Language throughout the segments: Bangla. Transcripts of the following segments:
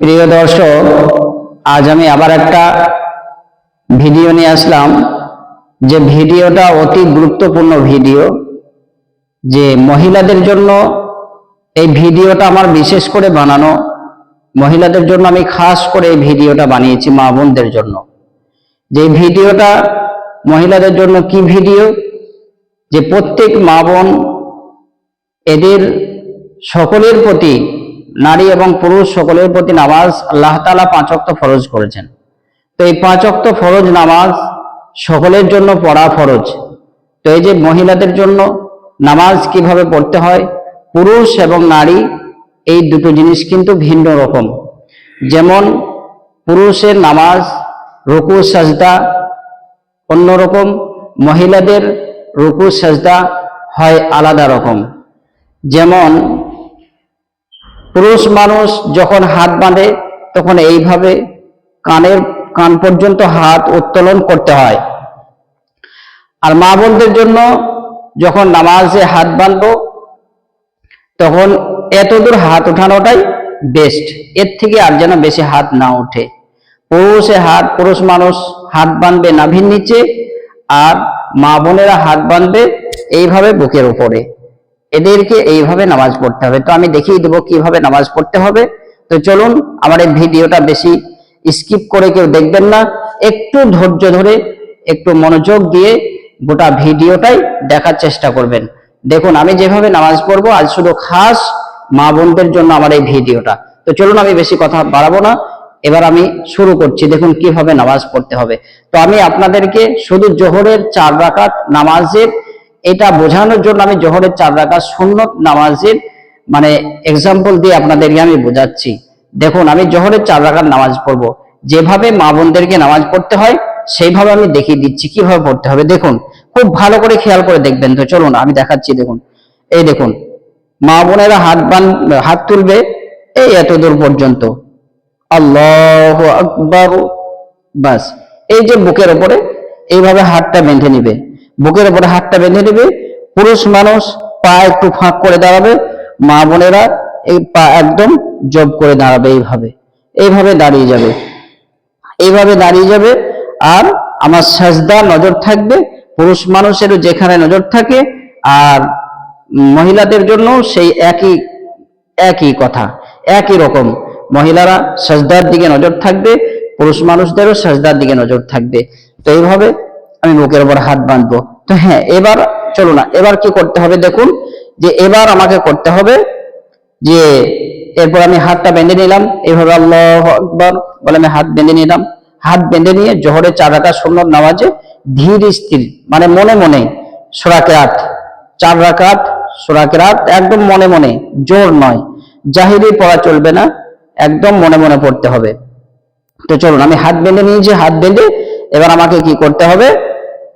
প্রিয় দর্শক, আজ আমি আবার একটা ভিডিও নিয়ে আসলাম। যে ভিডিওটা অতি গুরুত্বপূর্ণ ভিডিও, যে মহিলাদের জন্য এই ভিডিওটা আমার বিশেষ করে বানানো, মহিলাদের জন্য আমি খাস করে এই ভিডিওটা বানিয়েছি মা বোনদের জন্য। যে ভিডিওটা মহিলাদের জন্য কি ভিডিও? যে প্রত্যেক মা বোন এদের সকলের প্রতি নারী এবং পুরুষ সকলের প্রতি নামাজ আল্লাহ তালা পাঁচক্ত ফরজ করেছেন। তো এই পাঁচক্ত ফরজ নামাজ সকলের জন্য পড়া ফরজ। তো এই যে মহিলাদের জন্য নামাজ কীভাবে পড়তে হয়, পুরুষ এবং নারী, এই দুটো জিনিস কিন্তু ভিন্ন রকম। যেমন পুরুষের নামাজ রুকু, সাজদা অন্যরকম মহিলাদের রুকু, সাজদা হয় আলাদা রকম। যেমন পুরুষ মানুষ যখন হাত বাঁধে, তখন এইভাবে কানের, কান পর্যন্ত হাত উত্তোলন করতে হয়। আর মা বোনদের জন্য যখন নামাজে হাত বাঁধবো, তখন এতদূর হাত ওঠানোটাই বেস্ট এর থেকে আর যেন বেশি হাত না ওঠে। পুরুষে হাত, পুরুষ মানুষ হাত বাঁধবে নাভির নিচে, আর মা বোনেরা হাত বাঁধবে এইভাবে বুকের উপরে। এদেরকে এইভাবে নামাজ পড়তে হবে। তো আমি দেখিয়ে দেবো কীভাবে নামাজ পড়তে হবে। তো চলুন, আমার এই ভিডিওটা বেশি স্কিপ করে কেউ দেখবেন না। একটু ধৈর্য ধরে, একটু মনোযোগ দিয়ে গোটা ভিডিওটাই দেখার চেষ্টা করবেন। দেখুন, আমি যেভাবে নামাজ পড়ব, আজ শুধু খাস মা বোনদের জন্য আমার এই ভিডিওটা। তো চলুন, আমি বেশি কথা বাড়াবো না। এবার আমি শুরু করছি, দেখুন কীভাবে নামাজ পড়তে হবে। তো আমি আপনাদেরকে শুধু জোহরের চার রাকাত নামাজের এটা বোঝানোর জন্য আমি জোহরের চার রাকাত সুন্নত নামাজের মানে এক্সাম্পল দিয়ে আপনাদেরকে আমি বোঝাচ্ছি। দেখুন, আমি জোহরের চার রাকাত নামাজ পড়ব। যেভাবে মা বোনদেরকে নামাজ পড়তে হয়, সেইভাবে আমি দেখিয়ে দিচ্ছি কীভাবে পড়তে হবে। দেখুন, খুব ভালো করে খেয়াল করে দেখবেন তো। চলুন, আমি দেখাচ্ছি, দেখুন। এই দেখুন, মা বোনেরা হাত বান, হাত তুলবে এই এত দূর পর্যন্ত। আল্লাহ আকবর। বাস, এই যে বুকের ওপরে, এইভাবে হাতটা বেঁধে নিবে। বুকের উপরে হাতটা বেঁধে নিবে পুরুষ মানুষ পা একটু ফাঁক করে দাঁড়াবে। মা বোনেরা এই পা একদম জব করে দাঁড়াবে এইভাবে। এইভাবে দাঁড়িয়ে যাবে। এইভাবে দাঁড়িয়ে যাবে। আর আমার সাজদা নজর থাকবে। পুরুষ মানুষেরও যেখানে নজর থাকে আর মহিলাদের জন্য সেই একই একই কথা, একই রকম। মহিলারা সাজদার দিকে নজর থাকবে, পুরুষ মানুষদেরও সাজদার দিকে নজর থাকবে। তো এইভাবে আমি বুকের উপর হাত বাঁধবো। তো হ্যাঁ এবার চলো না, এবার কি করতে হবে দেখুন, যে এবার আমাকে করতে হবে যে এরপর আমি হাতটা বেঁধে নিলাম এইভাবে আল্লাহ আকবর, বলে আমি হাত বেঁধে নিলাম। হাত বেঁধে নিয়ে জোহরে চার রাকাত সুন্নত নামাজে ধীর স্থির মানে মনে মনে সোরাকে রাত চার রাকাত, সোরাকে রাত একদম মনে মনে, জোর নয়। জাহিরি পড়া চলবে না, একদম মনে মনে পড়তে হবে। তো চলুন, আমি হাত বেঁধে নিয়েছি, হাত বেঁধে এবার আমাকে কি করতে হবে?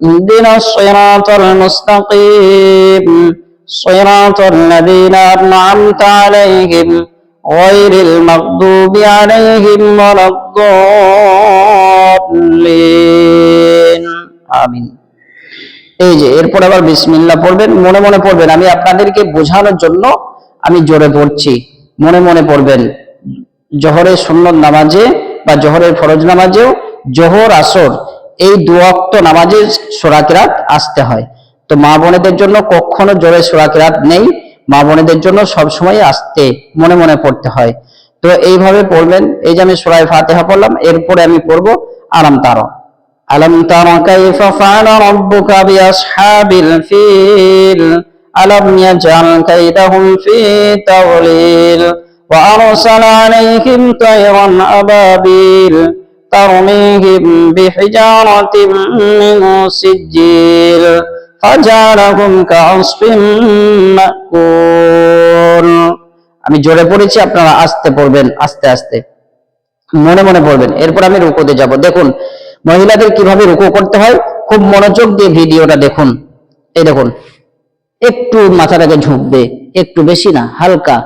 اهدنا الصراط المستقيم صراط الذين أنعمت عليهم غير المغضوب عليهم ولا الضالين آمين এই যে এরপর আবার বিসমিল্লাহ পড়বেন মনে মনে পড়বেন আমি আপনাদেরকে বোঝানোর জন্য আমি জোরে পড়ছি মনে মনে পড়বেন জহরের সুন্নত নামাজে বা জহরের ফরজ নামাজেও জোহর আসর এই দু অক্ত নামাজে সোরাকিরাত আসতে হয়। তো মা বোনেদের জন্য কখনো জোরে সোরাকিরাত নেই, মা বোনেদের জন্য সবসময় আসতে মনে মনে পড়তে হয়। তো এইভাবে পড়বেন। এই যে আমি সোরাই ফাতেহা পড়লাম, এরপরে আমি পড়ব আরাম তারা। আলম তার কাইফা ফাআলা রাব্বুকা বিআসহাবিল ফিল, আলম ইয়াজআল কাইদাহুম ফি তাওলিল, ওয়া আলাইহিম তায়রান আবাবিল। ترميهم بحجارة من سجيل فجعلهم كعصف مأكول আমি জোরে পড়েছি আপনারা আস্তে পড়বেন আস্তে আস্তে মনে মনে পড়বেন এরপর আমি রুকুতে যাব দেখুন মহিলাদের কিভাবে রুকু করতে হয় খুব মনোযোগ দিয়ে ভিডিওটা দেখুন এই দেখুন একটু মাথাটাকে ঝুঁকবে একটু বেশি না হালকা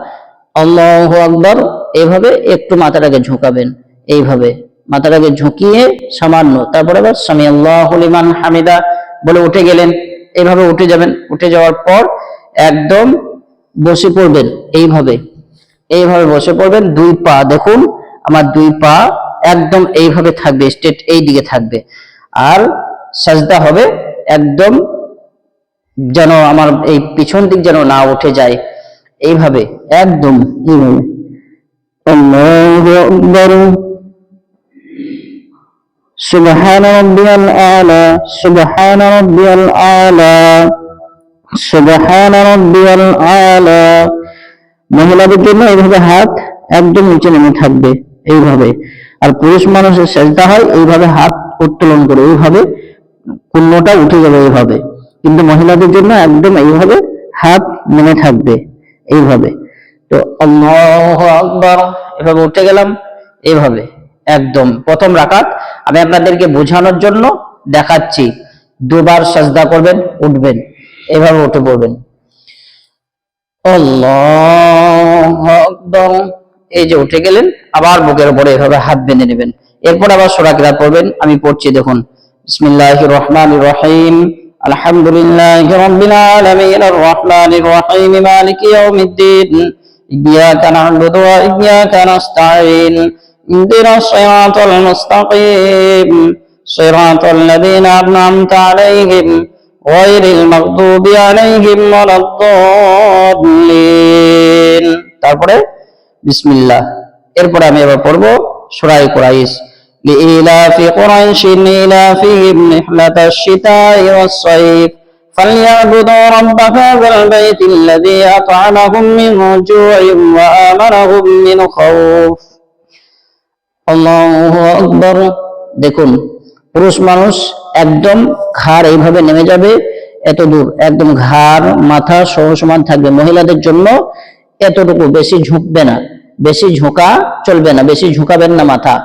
আল্লাহ আকবর এইভাবে একটু মাথাটাকে ঝুঁকাবেন এইভাবে মাথাটাকে ঝুঁকিয়ে সামান্য তারপরে আবার স্বামী আল্লাহ লিমান হামিদা বলে উঠে গেলেন। এইভাবে উঠে যাবেন, উঠে যাওয়ার পর একদম বসে পড়বেন এইভাবে। এইভাবে বসে পড়বেন, দুই পা, দেখুন, আমার দুই পা একদম এইভাবে থাকবে স্টেট এই দিকে থাকবে। আর সাজদা হবে একদম যেন আমার এই পিছন দিক যেন না উঠে যায়। এইভাবে, একদম, এইভাবে। سبحان ربي الأعلى سبحان ربي الأعلى سبحان ربي الأعلى মহিলাদের জন্য এইভাবে হাত একদম নিচে নেমে থাকবে এইভাবে আর পুরুষ মানুষের সেজদা হয় এইভাবে হাত উত্তোলন করে এইভাবে কুণ্যটা উঠে যাবে এইভাবে কিন্তু মহিলাদের জন্য একদম এইভাবে হাত নেমে থাকবে এইভাবে তো আল্লাহ আকবার এভাবে উঠে গেলাম এইভাবে একদম। প্রথম রাকাত আমি আপনাদেরকে বোঝানোর জন্য দেখাচ্ছি। দুবার সাজদা করবেন, উঠবেন। এভাবে উঠে পড়বেন। এই যে উঠে গেলেন, আবার বুকের উপরে এভাবে হাত বেঁধে নেবেন। এরপর আবার সূরা কিরাত পড়বেন। আমি পড়ছি, দেখুন। বিসমিল্লাহির রহমানির রহিম। আলহামদুলিল্লাহি রাব্বিল আলামিন। আর রহমানির রহিম। মালিকি ইয়াউমিদ্দিন। ইyyaka na'budu wa iyyaka nasta'in اهدنا الصراط المستقيم صراط الذين أنعمت عليهم غير المغضوب عليهم ولا الضالين তারপরে বিসমিল্লাহ এরপরে আমি এবার পড়বো সূরা কুরাইশ لإيلاف قريش إيلافهم رحلة الشتاء والصيف فليعبدوا رب هذا البيت الذي أطعمهم من جوع وآمنهم من خوف আল্লাহু আকবার। দেখুন, পুরুষ মানুষ একদম ঘাড় এইভাবে নেমে যাবে, এত দূর, একদম ঘাড়, মাথা সহ সমান থাকবে। মহিলাদের জন্য এতটুকু, বেশি ঝুঁকবে না, বেশি ঝোঁকা চলবে না, বেশি ঝুঁকাবেন না মাথা,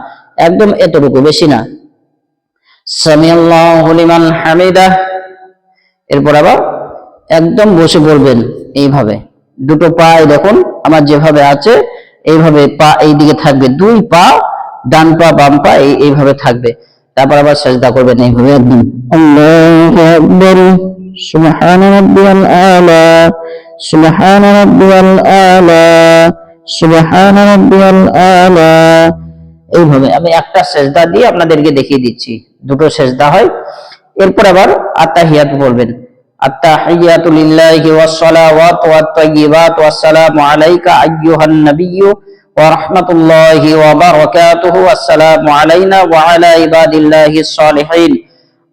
একদম এতটুকু, বেশি না। হামিদা। এরপর আবার একদম বসে পড়বেন এইভাবে, দুটো পা দেখুন, আমার যেভাবে আছে, এইভাবে পা এই দিকে থাকবে, দুই পা ডান পা বাম পা এইভাবে থাকবে। তারপর আবার সেজদা করবেন এইভাবে একদম আল্লাহু আকবার। সুবহান রাব্বিয়াল আলা সুবহান রাব্বিয়াল আলা সুবহান রাব্বিয়াল আলা। এইভাবে আমি একটা সাজদা দিয়ে আপনাদেরকে দেখিয়ে দিচ্ছি। দুটো সাজদা হয়। এরপর আবার আত্তাহিয়াত বলবেন। আত্তাহিয়াতু লিল্লাহি ওয়াস সালাওয়াতু ওয়াত তাইয়্যিবাতু ওয়াস সালামু আলাইকা আইয়ুহান নাবিয়্যু ورحمة الله وبركاته والسلام علينا وعلى عباد الله الصالحين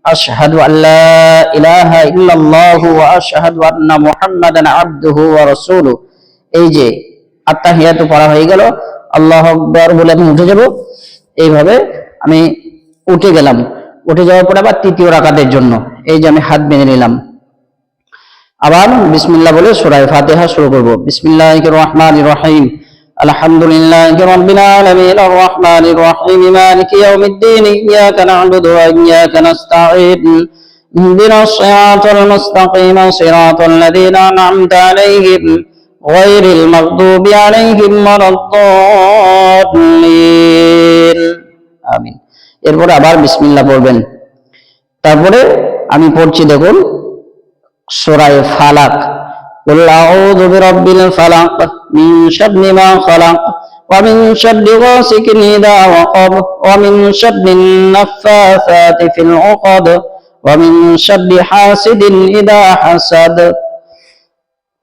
أشهد أن لا إله إلا الله وأشهد أن محمدا عبده ورسوله এই যে আত্মাহিয়াত পড়া হয়ে গেল আল্লাহ আকবর বলে আমি উঠে যাব এইভাবে আমি উঠে গেলাম উঠে যাওয়ার পর আবার তৃতীয় রাকাতের জন্য এই যে আমি হাত বেঁধে নিলাম আবার বিসমিল্লাহ বলে সূরা ফাতিহা শুরু করব বিসমিল্লাহির রহমানির রহিম আলহামদুলিল্লাহি রাব্বিল আলামিন আর রহমানির রহিম মালিকি ইয়াউমিদ্দিন ইয়াকা না'বুদু ওয়া ইয়াকা নাস্তাঈন اهدنا الصراط المستقيم صراط الذين أنعمت عليهم غير المغضوب عليهم ولا الضالين আমিন এরপরে আবার বিসমিল্লাহ পড়বেন তারপরে আমি পড়ছি দেখুন সূরায়ে ফালাক قل أعوذ برب الفلق من شر ما خلق ومن شر غاسق إذا وقب ومن شر النفاثات في العقد ومن شر حاسد إذا حسد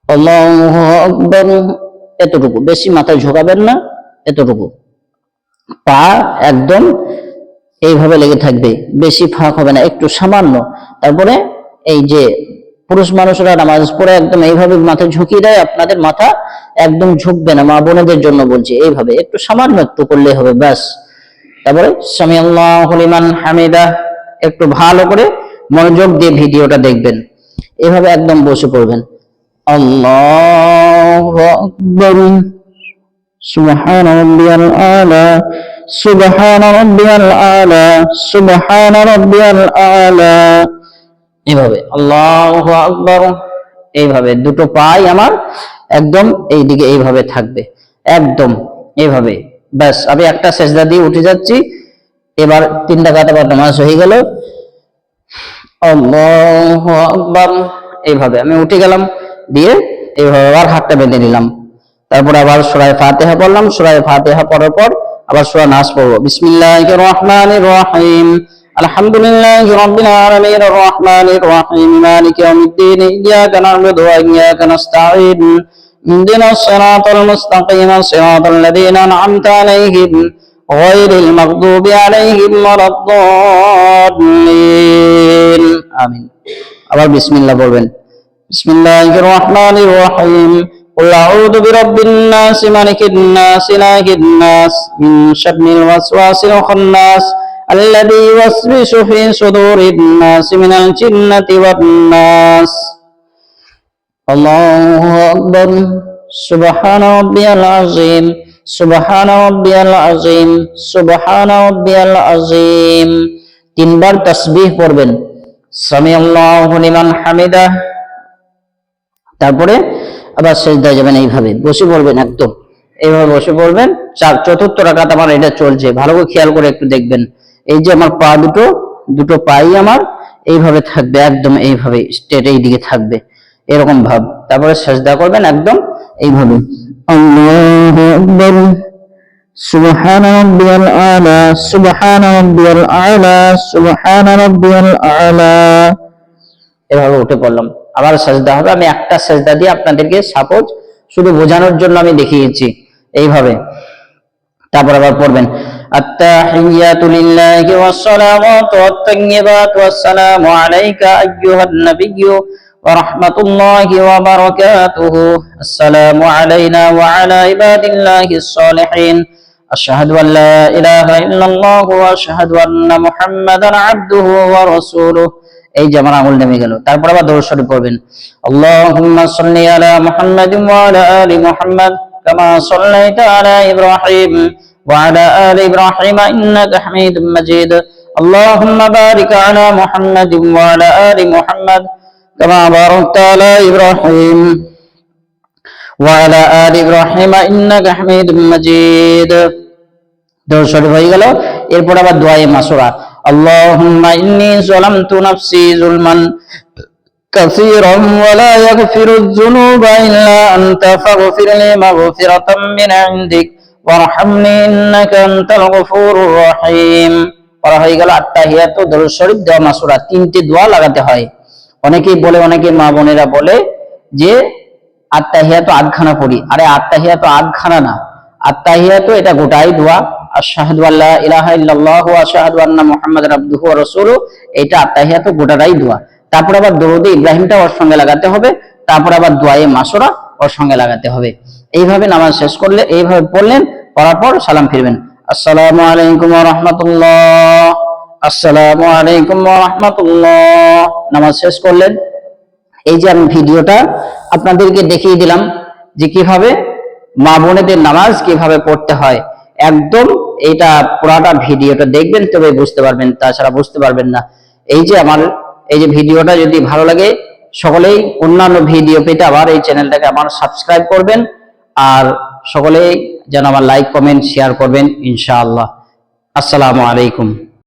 আল্লাহু আকবার এতটুকু বেশি মাথায় ঝোঁকাবেন না এতটুকু পা একদম এইভাবে লেগে থাকবে বেশি ফাঁক হবে না একটু সামান্য তারপরে এই যে পুরুষ মানুষরা নামাজ পড়ে একদম এইভাবে মাথা ঝুঁকিয়ে দেয় আপনাদের মাথা একদম ঝুঁকবে না, মা বোনেদের জন্য বলছি, এইভাবে একটু সামান্য একটু করলে হবে, ব্যাস। তারপরে স্বামী আল্লাহ হলিমান হামিদা, একটু ভালো করে মনোযোগ দিয়ে ভিডিওটা দেখবেন। এভাবে একদম বসে পড়বেন। আল্লাহ আকবর। এভাবে এইভাবে দুটো পাই আমার একদম এইদিকে এইভাবে থাকবে। একদম এইভাবে। ব্যাস, আমি একটা সেজদা দিয়ে উঠে যাচ্ছি। এবার তিন টাকাতে আবার নামাজ হয়ে গেল। এইভাবে আমি উঠে গেলাম, দিয়ে এইভাবে আবার হাতটা বেঁধে নিলাম। তারপরে আবার সুরায় ফাতিহা পড়লাম। সুরায় ফাতিহা পড়ার পর আবার সূরা নাস পড়ব। বিসমিল্লাহির রহমানির রহিম। আলহামদুলিল্লাহি রাব্বিল আলামিন। আর রহমানির রহিম। মালিকি ইয়াউমিদ্দিন। ইyyaka na'budu wa iyyaka nasta'in اهدنا الصراط المستقيم صراط الذين أنعمت عليهم غير المغضوب عليهم ولا الضالين آمين আবার বিসমিল্লাহ বলবেন বিসমিল্লাহির রহমানির রহিম قل أعوذ برب الناس ملك الناس إله الناس من شر الوسواس الخناس الذي يوسوس في صدور الناس من الجنة والناس الله أكبر سبحان ربي العظيم سبحان ربي العظيم سبحان ربي العظيم তিনবার তসবিহ পড়বেন সামি আল্লাহু লিমান হামিদা তারপরে আবার সেজদায় যাবেন এইভাবে বসে পড়বেন একদম এইভাবে বসে পড়বেন চার চতুর্থ রাকাত আমার এটা চলছে ভালো করে খেয়াল করে একটু দেখবেন এই যে আমার পা দুটো দুটো পাই আমার এইভাবে থাকবে একদম এইভাবে স্টেট এই দিকে থাকবে এরকম ভাব। তারপরে সাজদা করবেন একদম এইভাবে। সুবহান রাব্বিয়াল আলা, সুবহান রাব্বিয়াল আলা, সুবহান রাব্বিয়াল আলা। এভাবে উঠে পড়লাম। আবার সাজদা হবে। আমি একটা সাজদা দিয়ে আপনাদেরকে সাপোজ শুধু বোঝানোর জন্য আমি দেখিয়েছি। এইভাবে। তারপর আবার পড়বেন। আত্তাহিয়াতু লিল্লাহি ওয়াস সালাওয়াতু ওয়াত তাইয়্যিবাতু ওয়াস সালামু আলাইকা আইয়ুহান নাবিয়্যু। ورحمة الله وبركاته السلام علينا وعلى عباد الله الصالحين أشهد أن لا إله إلا الله وأشهد أن محمدا عبده ورسوله এই যে আমার আঙুল নেমে গেল তারপর আবার দৌড় শরীফ পড়বেন আল্লাহুম্মা সাল্লি আলা মুহাম্মাদিন ওয়া আলা আলি মুহাম্মাদ কামা সাল্লাইতা আলা ইব্রাহিম ওয়া আলা আলি ইব্রাহিম ইন্নাকা হামিদুম মাজিদ আল্লাহুম্মা বারিক আলা মুহাম্মাদিন ওয়া আলা আলি মুহাম্মাদ কামা বারাকতা আলা ইব্রাহিম وعلى آل إبراهيم إنك حميد مجيد দৌড় শরীফ হয়ে গেল এরপর আবার দোয়ায়ে মাসুরা আল্লাহুম্মা ইন্নী যালামতু নাফসি যুলমান كثيرا ولا يغفر الذنوب إلا أنت فاغفر لي مغفرة من عندك وارحمني إنك أنت الغفور الرحيم পড়া হয়ে গেল আত্মাহিয়াত দরুদ শরীফ দেওয়া মাসুরা তিনটি দোয়া লাগাতে হয় অনেকেই বলে অনেকে মা বোনেরা বলে যে আত্মাহিয়াত আধখানা পড়ি আরে আত্মাহিয়াত আধখানা না। আত্মাহিয়াত এটা গোটাই দোয়া। আশহাদু আল্লা ইলাহা ইল্লাল্লাহ ওয়া আশহাদু আন্না এটা আত্তাহিয়াত গোটাটাই দোয়া। তারপর আবার দরুদে ইব্রাহিমটা ওর সঙ্গে লাগাতে হবে। তারপর আবার দোয়ায়ে মাসুরা ওর সঙ্গে লাগাতে হবে। এইভাবে নামাজ শেষ করলে, এইভাবে পড়লেন, পড়ার পর সালাম ফিরবেন। আসসালামু আলাইকুম ওয়া রাহমাতুল্লাহ। আসসালামু আলাইকুম রাহমাতুল্লাহ। নামাজ শেষ করলেন। এই যে আমি ভিডিওটা আপনাদেরকে দেখিয়ে দিলাম যে কীভাবে মা বোনেদের নামাজ কীভাবে পড়তে হয়। একদম এটা পুরাটা ভিডিওটা দেখবেন তবে বুঝতে পারবেন, তাছাড়া বুঝতে পারবেন না। এই যে আমার, এই যে ভিডিওটা যদি ভালো লাগে, সকলেই অন্যান্য ভিডিও পেতে আবার এই চ্যানেলটাকে আমার সাবস্ক্রাইব করবেন। আর সকলেই যেন আমার লাইক, কমেন্ট, শেয়ার করবেন, ইনশাআল্লাহ। আসসালামু আলাইকুম।